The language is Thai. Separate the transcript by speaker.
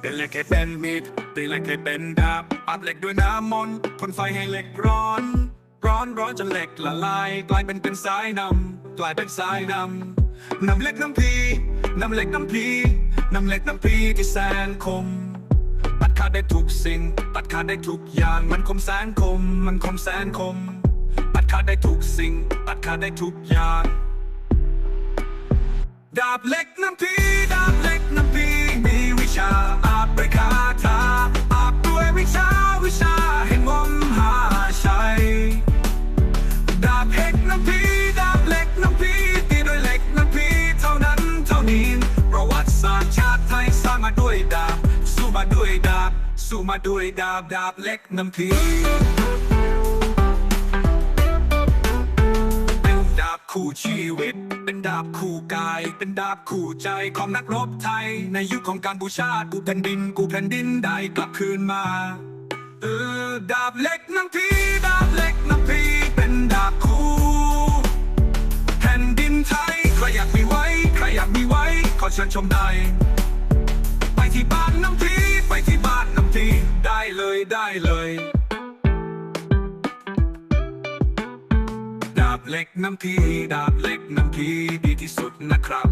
Speaker 1: เป็นเหล็กให้เป็นมีดตีเหล็กให้เป็นดาบอัดเหล็กด้วยน้ำมนต์พ่นไฟให้เหล็กร้อน ร้อนร้อนจนเหล็กละลาย กลายเป็นเป็นสายนำกลายเป็นสายนำนำเหล็กน้ำพีนำเหล็กน้ำพีนำเหล็กน้ำพีที่แสนคมตัดขาดได้ทุกสิ่ง ตัดขาดได้ทุกอย่างมันคมแสนคม มันคมแสนคม ตัดขาดได้ทุกสิ่ง ตัดขาดได้ทุกอย่างดาบเหล็กน้ำพีดาบ สู้มาด้วยดาบดาบเล็กน้ำพีเป็นดาบคู่ชีวิต เป็นดาบคู่กาย เป็นดาบคู่ใจของนักรบไทย ในยุคของการบูชากูแผ่นดิน กูแผ่นดินได้กลับคืนมา เออดาบเล็กน้ำพีดาบเล็กน้ำพีเป็นดาบคู่แผ่นดินไทยใครอยากมีไว้ใครอยากมีไว้ขอเชิญชมได้ไปที่บ้านน้ำพีไปที่บ้าน ได้เลย ดาบเล็กน้ำที ดาบเล็กน้ำทีดีที่สุดนะครับ